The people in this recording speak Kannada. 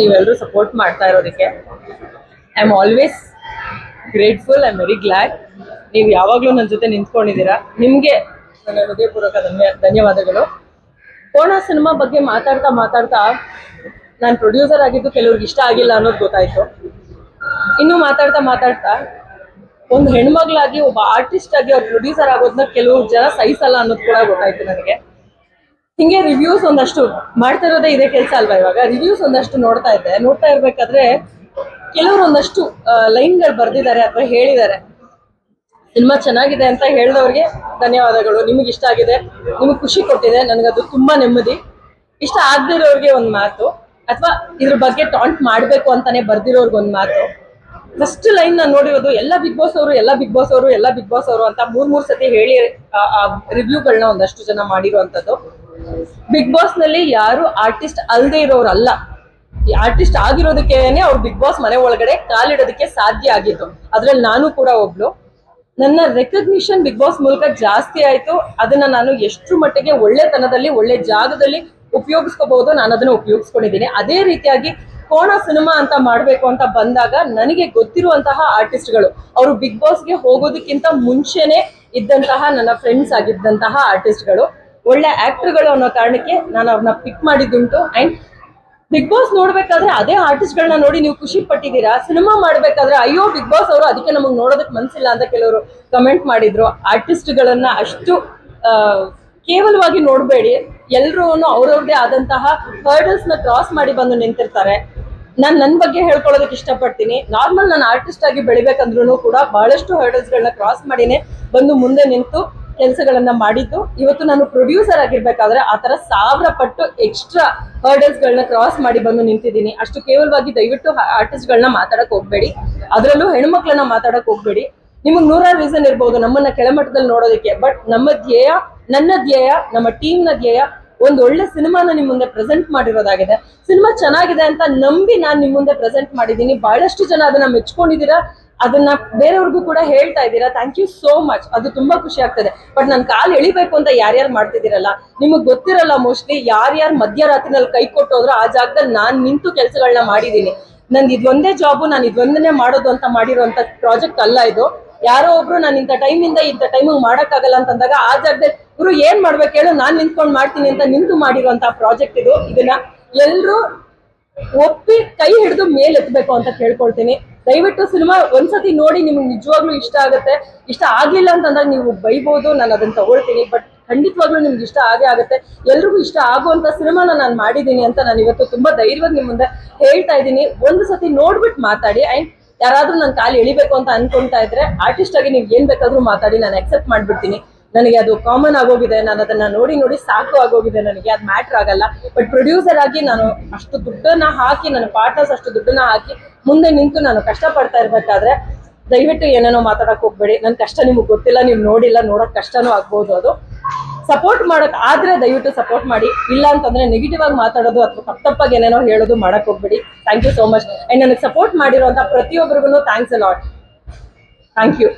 ನೀವೆಲ್ಲರೂ ಸಪೋರ್ಟ್ ಮಾಡ್ತಾ ಇರೋದಕ್ಕೆ. I am always grateful I am very glad ನೀವು ಯಾವಾಗಲೂ ನನ್ನ ಜೊತೆ ನಿಂತ್ಕೊಂಡಿದ್ದೀರಾ? ನಿಮಗೆ ನನ್ನ ಹೃದಯಪೂರ್ವಕ ಧನ್ಯ, ಧನ್ಯವಾದಗಳು. ಕೋಣ ಸಿನಿಮಾ ಬಗ್ಗೆ ಮಾತಾಡ್ತಾ ಮಾತಾಡ್ತಾ ನಾನು ಪ್ರೊಡ್ಯೂಸರ್ ಆಗಿದ್ದು ಕೆಲವ್ರಿಗೆ ಇಷ್ಟ ಆಗಿಲ್ಲ ಅನ್ನೋದು ಗೊತ್ತಾಯಿತು. ಇನ್ನು ಮಾತಾಡ್ತಾ ಮಾತಾಡ್ತಾ ಒಂದು ಹೆಣ್ಮಗಳಾಗಿ ಒಬ್ಬ ಆರ್ಟಿಸ್ಟ್ ಆಗಿ ಅವ್ರು ಪ್ರೊಡ್ಯೂಸರ್ ಆಗೋದನ್ನ ಕೆಲವ್ರು ಜನ ಸಹಿಸಲ್ಲ ಅನ್ನೋದು ಕೂಡ ಗೊತ್ತಾಯ್ತು ನನಗೆ. ಹಿಂಗೆ ರಿವ್ಯೂಸ್ ಒಂದಷ್ಟು ಮಾಡ್ತಾ ಇರೋದೇ ಇದೇ ಕೆಲಸ ಅಲ್ವಾ ಇವಾಗ? ರಿವ್ಯೂಸ್ ಒಂದಷ್ಟು ನೋಡ್ತಾ ಇದ್ದೆ. ನೋಡ್ತಾ ಇರ್ಬೇಕಾದ್ರೆ ಕೆಲವರು ಒಂದಷ್ಟು ಲೈನ್ಗಳು ಬರ್ದಿದ್ದಾರೆ ಅಥವಾ ಹೇಳಿದ್ದಾರೆ. ಸಿನಿಮಾ ಚೆನ್ನಾಗಿದೆ ಅಂತ ಹೇಳಿದವ್ರಿಗೆ ಧನ್ಯವಾದಗಳು. ನಿಮಗೆ ಇಷ್ಟ ಆಗಿದೆ, ನಿಮಗೆ ಖುಷಿ ಕೊಟ್ಟಿದೆ, ನನಗದು ತುಂಬಾ ನೆಮ್ಮದಿ. ಇಷ್ಟ ಆಗದಿರೋರಿಗೆ ಒಂದು ಮಾತು, ಅಥವಾ ಇದ್ರ ಬಗ್ಗೆ ಟಾಂಟ್ ಮಾಡಬೇಕು ಅಂತಾನೆ ಬರ್ದಿರೋರ್ಗೆ ಒಂದು ಮಾತು. ಫಸ್ಟ್ ಲೈನ್ ನಾನು ನೋಡಿರೋದು, ಎಲ್ಲ ಬಿಗ್ ಬಾಸ್ ಅವರು, ಎಲ್ಲ ಬಿಗ್ ಬಾಸ್ ಅವರು, ಎಲ್ಲ ಬಿಗ್ ಬಾಸ್ ಅವರು ಅಂತ ಮೂರ್ ಮೂರ್ ಸತಿ ಹೇಳಿ ರಿವ್ಯೂಗಳನ್ನ ಒಂದಷ್ಟು ಜನ ಮಾಡಿರುವಂತದ್ದು ಬಿಗ್ ಬಾಸ್ನಲ್ಲಿ ಯಾರು ಆರ್ಟಿಸ್ಟ್ ಅಲ್ಲದೆ ಇರೋರಲ್ಲ. ಆರ್ಟಿಸ್ಟ್ ಆಗಿರೋದಕ್ಕೇನೆ ಅವ್ರು ಬಿಗ್ ಬಾಸ್ ಮನೆ ಒಳಗಡೆ ಕಾಲಿಡೋದಕ್ಕೆ ಸಾಧ್ಯ ಆಗಿತ್ತು ಅದ್ರಲ್ಲಿ ನಾನು ಕೂಡ ಒಬ್ಳು. ನನ್ನ ರೆಕಗ್ನಿಷನ್ ಬಿಗ್ ಬಾಸ್ ಮೂಲಕ ಜಾಸ್ತಿ ಆಯ್ತು. ಅದನ್ನ ನಾನು ಎಷ್ಟು ಮಟ್ಟಿಗೆ ಒಳ್ಳೆತನದಲ್ಲಿ, ಒಳ್ಳೆ ಜಾಗದಲ್ಲಿ ಉಪಯೋಗಿಸ್ಕೋಬಹುದು ನಾನು ಅದನ್ನ ಉಪಯೋಗಿಸ್ಕೊಂಡಿದ್ದೀನಿ. ಅದೇ ರೀತಿಯಾಗಿ ಕೋಣ ಸಿನಿಮಾ ಅಂತ ಮಾಡ್ಬೇಕು ಅಂತ ಬಂದಾಗ ನನಗೆ ಗೊತ್ತಿರುವಂತಹ ಆರ್ಟಿಸ್ಟ್ಗಳು ಅವರು ಬಿಗ್ ಬಾಸ್ಗೆ ಹೋಗೋದಕ್ಕಿಂತ ಮುಂಚೆನೆ ಇದ್ದಂತಹ ನನ್ನ ಫ್ರೆಂಡ್ಸ್ ಆಗಿದ್ದಂತಹ ಆರ್ಟಿಸ್ಟ್ಗಳು ಒಳ್ಳೆ ಆಕ್ಟರ್ಗಳು ಅನ್ನೋ ಕಾರಣಕ್ಕೆ ನಾನು ಅವ್ರನ್ನ ಪಿಕ್ ಮಾಡಿದ್ದುಂಟು. ಅಂಡ್ ಬಿಗ್ ಬಾಸ್ ನೋಡ್ಬೇಕಾದ್ರೆ ಅದೇ ಆರ್ಟಿಸ್ಟ್ಗಳನ್ನ ನೋಡಿ ನೀವು ಖುಷಿ ಪಟ್ಟಿದ್ದೀರಾ? ಸಿನಿಮಾ ಮಾಡ್ಬೇಕಾದ್ರೆ ಅಯ್ಯೋ ಬಿಗ್ ಬಾಸ್ ಅವರು ಅದಕ್ಕೆ ನಮಗೆ ನೋಡೋದಕ್ಕೆ ಮನ್ಸಿಲ್ಲ ಅಂತ ಕೆಲವರು ಕಮೆಂಟ್ ಮಾಡಿದ್ರು. ಆರ್ಟಿಸ್ಟ್ಗಳನ್ನ ಅಷ್ಟು ಕೇವಲವಾಗಿ ನೋಡಬೇಡಿ. ಎಲ್ಲರೂ ಅವ್ರವ್ರದೇ ಆದಂತಹ ಹರ್ಡಲ್ಸ್ನ ಕ್ರಾಸ್ ಮಾಡಿ ಬಂದು ನಿಂತಿರ್ತಾರೆ. ನಾನು ನನ್ನ ಬಗ್ಗೆ ಹೇಳ್ಕೊಳ್ಳೋದಕ್ಕೆ ಇಷ್ಟಪಡ್ತೀನಿ. ನಾರ್ಮಲ್ ನಾನು ಆರ್ಟಿಸ್ಟ್ ಆಗಿ ಬೆಳಿಬೇಕಂದ್ರೂ ಕೂಡ ಬಹಳಷ್ಟು ಹರ್ಡಲ್ಸ್ ಗಳನ್ನ ಕ್ರಾಸ್ ಮಾಡಿನೇ ಬಂದು ಮುಂದೆ ನಿಂತು ಕೆಲಸಗಳನ್ನ ಮಾಡಿದ್ದು. ಇವತ್ತು ನಾನು ಪ್ರೊಡ್ಯೂಸರ್ ಆಗಿರ್ಬೇಕಾದ್ರೆ ಆ ತರ ಸಾವಿರ ಪಟ್ಟು ಎಕ್ಸ್ಟ್ರಾ ಹರ್ಡಲ್ಸ್ ಗಳನ್ನ ಕ್ರಾಸ್ ಮಾಡಿ ಬಂದು ನಿಂತಿದ್ದೀನಿ. ಅಷ್ಟು ಕೇವಲವಾಗಿ ದಯವಿಟ್ಟು ಆರ್ಟಿಸ್ಟ್ ಗಳನ್ನ ಮಾತಾಡಕ್ ಹೋಗ್ಬೇಡಿ. ಅದರಲ್ಲೂ ಹೆಣ್ಮಕ್ಳನ್ನ ಮಾತಾಡಕ್ ಹೋಗ್ಬೇಡಿ. ನಿಮಗ್ ನೂರಾರು ರೀಸನ್ ಇರ್ಬೋದು ನಮ್ಮನ್ನ ಕೆಳಮಟ್ಟದಲ್ಲಿ ನೋಡೋದಕ್ಕೆ. ಬಟ್ ನಮ್ಮ ಧ್ಯೇಯ, ನನ್ನ ಧ್ಯೇಯ, ನಮ್ಮ ಟೀಮ್ನ ಧ್ಯೇಯ ಒಂದು ಒಳ್ಳೆ ಸಿನಿಮಾನ ನಿಮ್ ಮುಂದೆ ಪ್ರೆಸೆಂಟ್ ಮಾಡಿರೋದಾಗಿದೆ. ಸಿನಿಮಾ ಚೆನ್ನಾಗಿದೆ ಅಂತ ನಂಬಿ ನಾನು ನಿಮ್ ಮುಂದೆ ಪ್ರೆಸೆಂಟ್ ಮಾಡಿದ್ದೀನಿ. ಬಹಳಷ್ಟು ಜನ ಅದನ್ನ ಮೆಚ್ಕೊಂಡಿದ್ದೀರಾ? ಅದನ್ನ ಬೇರೆಯವ್ರಿಗೂ ಕೂಡ ಹೇಳ್ತಾ ಇದ್ದೀರಾ? ಥ್ಯಾಂಕ್ ಯು ಸೋ ಮಚ್ ಅದು ತುಂಬಾ ಖುಷಿ ಆಗ್ತದೆ. ಬಟ್ ನನ್ನ ಕಾಲು ಎಳಿಬೇಕು ಅಂತ ಯಾರ್ಯಾರು ಮಾಡ್ತಿದ್ದೀರಲ್ಲ, ನಿಮಗೆ ಗೊತ್ತಿರಲ್ಲ ಮೋಸ್ಟ್ಲಿ ಯಾರ್ಯಾರು ಮಧ್ಯರಾತ್ರಿನಲ್ಲಿ ಕೈ ಕೊಟ್ಟೋದ್ರು ಆ ಜಾಗದಲ್ಲಿ ನಾನು ನಿಂತು ಕೆಲಸಗಳನ್ನ ಮಾಡಿದ್ದೀನಿ. ನಂದು ಇದೊಂದೇ ಜಾಬು ನಾನು ಇದೊಂದನ್ನೇ ಮಾಡೋದು ಅಂತ ಮಾಡಿರುವಂತ ಪ್ರಾಜೆಕ್ಟ್ ಅಲ್ಲ ಇದು. ಯಾರೋ ಒಬ್ರು ನಾನು ಇಂಥ ಟೈಮಿಂದ ಇಂಥ ಟೈಮಿಗೆ ಮಾಡಕ್ಕಾಗಲ್ಲ ಅಂತಂದಾಗ ಆ ಜಾಗದಲ್ಲಿ ಇವರು ಏನ್ ಮಾಡ್ಬೇಕು ಹೇಳು, ನಾನ್ ನಿಂತ್ಕೊಂಡು ಮಾಡ್ತೀನಿ ಅಂತ ನಿಂತು ಮಾಡಿರುವಂತ ಪ್ರಾಜೆಕ್ಟ್ ಇದು. ಇದನ್ನ ಎಲ್ಲರೂ ಒಪ್ಪಿ ಕೈ ಹಿಡಿದು ಮೇಲ್ ಎತ್ತಬೇಕು ಅಂತ ಕೇಳ್ಕೊಳ್ತೀನಿ. ದಯವಿಟ್ಟು ಸಿನಿಮಾ ಒಂದ್ಸತಿ ನೋಡಿ ನಿಮ್ಗೆ ನಿಜವಾಗ್ಲೂ ಇಷ್ಟ ಆಗುತ್ತೆ. ಇಷ್ಟ ಆಗ್ಲಿಲ್ಲ ಅಂತಂದ್ರೆ ನೀವು ಬೈಬೋದು, ನಾನು ಅದನ್ನ ತಗೊಳ್ತೀನಿ. ಬಟ್ ಖಂಡಿತವಾಗ್ಲೂ ನಿಮ್ಗೆ ಇಷ್ಟ ಆಗೇ ಆಗುತ್ತೆ. ಎಲ್ರಿಗೂ ಇಷ್ಟ ಆಗುವಂತ ಸಿನಿಮಾನ ನಾನು ಮಾಡಿದ್ದೀನಿ ಅಂತ ನಾನು ಇವತ್ತು ತುಂಬಾ ಧೈರ್ಯವಾಗಿ ನಿಮ್ ಮುಂದೆ ಹೇಳ್ತಾ ಇದ್ದೀನಿ. ಒಂದು ಸತಿ ನೋಡ್ಬಿಟ್ಟು ಮಾತಾಡಿ. ಅಂಡ್ ಯಾರಾದ್ರೂ ನನ್ನ ಕಾಲು ಎಳಿಬೇಕು ಅಂತ ಅನ್ಕೊಂತಾ ಇದ್ರೆ ಆರ್ಟಿಸ್ಟ್ ಆಗಿ ನೀವು ಏನ್ ಬೇಕಾದ್ರೂ ಮಾತಾಡಿ. ನಾನು ಅಕ್ಸೆಪ್ಟ್ ಮಾಡ್ಬಿಡ್ತೀನಿ. ನನಗೆ ಅದು ಕಾಮನ್ ಆಗೋಗಿದೆ, ನಾನು ಅದನ್ನ ನೋಡಿ ನೋಡಿ ಸಾಕು ಆಗೋಗಿದೆ, ನನಗೆ ಅದು ಮ್ಯಾಟ್ರ್ ಆಗಲ್ಲ. ಬಟ್ ಪ್ರೊಡ್ಯೂಸರ್ ಆಗಿ ನಾನು ಅಷ್ಟು ದುಡ್ಡನ್ನ ಹಾಕಿ, ನನ್ನ ಪಾರ್ಟ್ನರ್ಸ್ ಅಷ್ಟು ದುಡ್ಡನ್ನ ಹಾಕಿ ಮುಂದೆ ನಿಂತು ನಾನು ಕಷ್ಟಪಡ್ತಾ ಇರ್ಬೇಕಾದ್ರೆ ದಯವಿಟ್ಟು ಏನೇನೋ ಮಾತಾಡಕ್ ಹೋಗ್ಬೇಡಿ. ನನ್ ಕಷ್ಟ ನಿಮ್ಗೆ ಗೊತ್ತಿಲ್ಲ, ನೀವು ನೋಡಿಲ್ಲ, ನೋಡಕ್ ಕಷ್ಟನೂ ಆಗ್ಬೋದು ಅದು. ಸಪೋರ್ಟ್ ಮಾಡಕ್ ಆದ್ರೆ ದಯವಿಟ್ಟು ಸಪೋರ್ಟ್ ಮಾಡಿ. ಇಲ್ಲ ಅಂತಂದ್ರೆ ನೆಗೆಟಿವ್ ಆಗಿ ಮಾತಾಡೋದು ಅಥವಾ ತಪ್ಪ ತಪ್ಪಾಗಿ ಏನೇನೋ ಹೇಳೋದು ಮಾಡಕ್ ಹೋಗ್ಬೇಡಿ. Thank you so much and ನನಗೆ ಸಪೋರ್ಟ್ ಮಾಡಿರುವಂತ ಪ್ರತಿಯೊಬ್ಬರಿಗೂ ಥ್ಯಾಂಕ್ಸ್ ಅ ಥ್ಯಾಂಕ್ ಯು